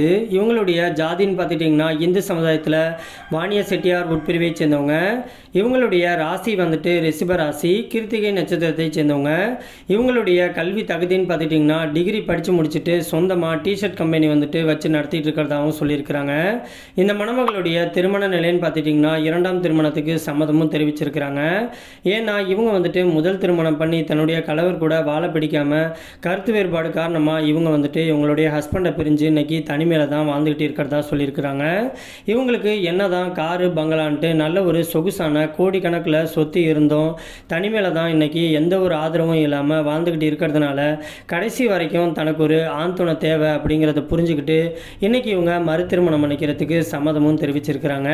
இவங்களுடைய ஜாதின்னு பார்த்துட்டிங்கன்னா இந்து சமுதாயத்தில் வாணிய செட்டியார் உட்பிரிவை சேர்ந்தவங்க. இவங்களுடைய ராசி வந்துட்டு ரிஷப ராசி கிருத்திகை நட்சத்திரத்தை சேர்ந்தவங்க. இவங்களுடைய கல்வி தகுதின்னு பார்த்துட்டிங்கன்னா டிகிரி படித்து முடிச்சுட்டு சொந்தமாக டிஷர்ட் கம்பெனி வந்துட்டு வச்சு நடத்திட்டு இருக்கிறதாகவும் சொல்லியிருக்கிறாங்க. இந்த மணமகளுடைய திருமண நிலைன்னு பார்த்துட்டிங்கன்னா இரண்டாம் திருமணத்துக்கு சம்மதமும் தெரிவிச்சிருக்கிறாங்க. ஏன்னா இவங்க வந்துட்டு முதல் திருமணம் பண்ணி தன்னுடைய கலவர் கூட வாழ பிடிக்காம கருத்து வேறுபாடு காரணமாக இவங்க வந்துட்டு இவங்களுடைய ஹஸ்பண்டை பிரிஞ்சு இன்னைக்கு தனி தனிமையில் தான் வாழ்ந்துக்கிட்டு இருக்கிறதா சொல்லியிருக்கிறாங்க. இவங்களுக்கு என்ன தான் காரு பங்களான்ட்டு நல்ல ஒரு சொகுசான கோடிக்கணக்கில் சொத்து இருந்தும் தனிமையில் தான் இன்றைக்கி எந்த ஒரு ஆதரவும் இல்லாமல் வாழ்ந்துக்கிட்டு இருக்கிறதுனால கடைசி வரைக்கும் தனக்கு ஒரு ஆண்துணை தேவை அப்படிங்கிறத புரிஞ்சுக்கிட்டு இன்றைக்கி இவங்க மறு திருமணம் பண்ணிக்கிறதுக்கு சம்மதமும் தெரிவிச்சிருக்கிறாங்க.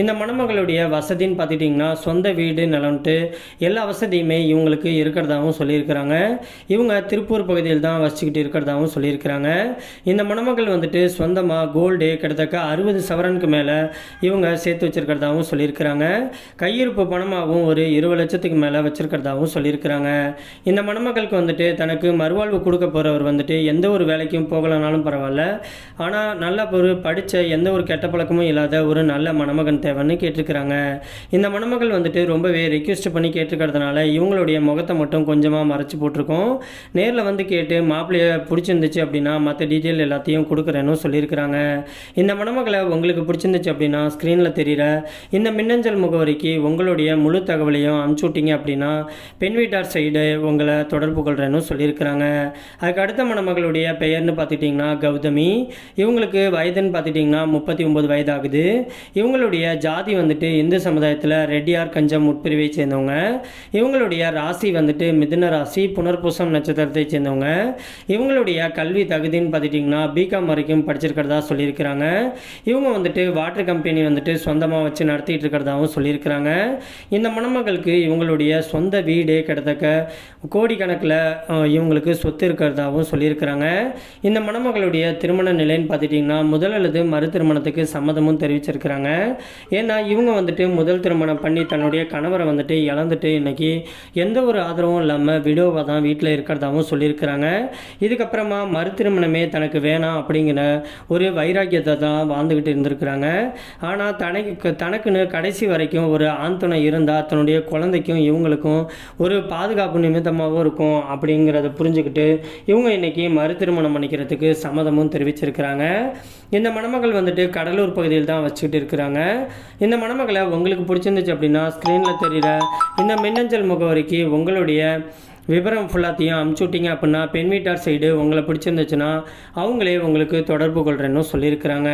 இந்த மணமகளுடைய வசதின்னு பார்த்துட்டிங்கன்னா சொந்த வீடு நிலம்ட்டு எல்லா வசதியுமே இவங்களுக்கு இருக்கிறதாகவும் சொல்லியிருக்கிறாங்க. இவங்க திருப்பூர் பகுதியில் தான் வசிச்சுக்கிட்டு இருக்கிறதாகவும் சொல்லியிருக்கிறாங்க. இந்த மணமகள் வந்துட்டு சொந்தமாக கோல்டு கிட்டத்தட்ட அறுபது சவரனுக்கு மேலே இவங்க சேர்த்து வச்சிருக்கிறதாகவும் சொல்லியிருக்கிறாங்க. கையிருப்பு பணமாகவும் ஒரு இருபது லட்சத்துக்கு மேலே வச்சுருக்கிறதாகவும் சொல்லியிருக்கிறாங்க. இந்த மணமகளுக்கு வந்துட்டு தனக்கு மறுவாழ்வு கொடுக்க போகிறவர் வந்துட்டு எந்த ஒரு வேலைக்கும் போகலனாலும் பரவாயில்ல. ஆனால் நல்ல ஒரு படித்த எந்த ஒரு கெட்ட பழக்கமும் இல்லாத ஒரு நல்ல மணமகன் தேவைன்னு கேட்டிருக்கிறாங்க. இந்த மணமகள் வந்துட்டு ரொம்பவே ரிக்வெஸ்ட் பண்ணி கேட்டிருக்கிறதுனால இவங்களுடைய முகத்தை மட்டும் கொஞ்சமாக மறைச்சி போட்டிருக்கோம். நேரில் வந்து கேட்டு மாப்பிள்ளைய பிடிச்சிருந்துச்சு அப்படின்னா மற்ற டீட்டெயில் எல்லாத்தையும் கொடுக்குறேன்னு சொல்லியிருக்கிறாங்க. இந்த மணமகளை உங்களுக்கு பிடிச்சிருந்துச்சு அப்படின்னா ஸ்க்ரீனில் தெரிகிற இந்த மின்னஞ்சல் முகவரிக்கு உங்களுடைய முழு தகவலையும் அனுப்பிச்சு விட்டீங்க அப்படின்னா பெண் வீட்டார் சைடு உங்களை தொடர்பு கொள்கிறேன்னு சொல்லியிருக்கிறாங்க. அதுக்கு அடுத்த மணமகளுடைய பெயர்னு பார்த்துட்டிங்கன்னா கௌதமி. இவங்களுக்கு வயதுன்னு பார்த்துட்டிங்கன்னா முப்பத்தி ஒம்பது வயதாகுது. இவங்களுடைய ஜாதி வந்துட்டு இந்து சமுதாயத்தில் ரெட்டியார் கஞ்சம் உட்பிரிவை சேர்ந்தவங்க. இவங்களுடைய ராசி வந்துட்டு மிதுன ராசி புனர்பூசம் நட்சத்திரத்தை சேர்ந்தவங்க. இவங்களுடைய கல்வி தகுதின்னு பார்த்துட்டிங்கன்னா பிகாம் வரைக்கும் படிச்சிருக்கிறதா சொல்லியிருக்கிறாங்க. இவங்க வந்துட்டு வாட்டர் கம்பெனி வந்துட்டு சொந்தமாக வச்சு நடத்திட்டு இருக்கிறதாகவும் சொல்லியிருக்கிறாங்க. இந்த மணமகளுக்கு இவங்களுடைய சொந்த வீடு கிட்டத்தக்க கோடிக்கணக்கில் இவங்களுக்கு சொத்து இருக்கிறதாகவும் சொல்லியிருக்கிறாங்க. இந்த மணமகளுடைய திருமண நிலைன்னு பார்த்துட்டிங்கன்னா முதல் அல்லது மறு திருமணத்துக்கு சம்மதமும் தெரிவிச்சிருக்கிறாங்க. ஏன்னா இவங்க வந்துட்டு முதல் திருமணம் பண்ணி தன்னுடைய கணவரை வந்துட்டு இழந்துட்டு இன்னைக்கு எந்த ஒரு ஆதரவும் இல்லாமல் விடோவாக தான் வீட்டில் இருக்கிறதாகவும் சொல்லியிருக்கிறாங்க. இதுக்கப்புறமா மறு திருமணமே தனக்கு வேணாம் அப்படிங்கிற ஒரு வைராக்கியத்தை தான் வாழ்ந்துக்கிட்டு இருந்திருக்கிறாங்க. ஆனால் தனக்கு தனக்குன்னு கடைசி வரைக்கும் ஒரு ஆண் துணை இருந்தால் தன்னுடைய குழந்தைக்கும் இவங்களுக்கும் ஒரு பாதுகாப்பு நிமித்தமாகவும் இருக்கும் அப்படிங்கிறத புரிஞ்சுக்கிட்டு இவங்க இன்னைக்கு மறு திருமணம் பண்ணிக்கிறதுக்கு சம்மதமும் தெரிவிச்சிருக்கிறாங்க. இந்த மணமகள் வந்துட்டு கடலூர் பகுதியில் தான் வச்சுக்கிட்டு இருக்கிறாங்க. இந்த மணமகளை உங்களுக்கு பிடிச்சிருந்துச்சு அப்படின்னா ஸ்க்ரீனில் தெரிகிற இந்த மின்னஞ்சல் முகவரிக்கு உங்களுடைய விவரம் ஃபுல்லாத்தையும் அமுச்சு விட்டீங்க அப்படின்னா பெண் வீட்டார் சைடு உங்களை பிடிச்சிருந்துச்சுன்னா அவங்களே உங்களுக்கு தொடர்பு கொள்கிறேன்னு சொல்லியிருக்கிறாங்க.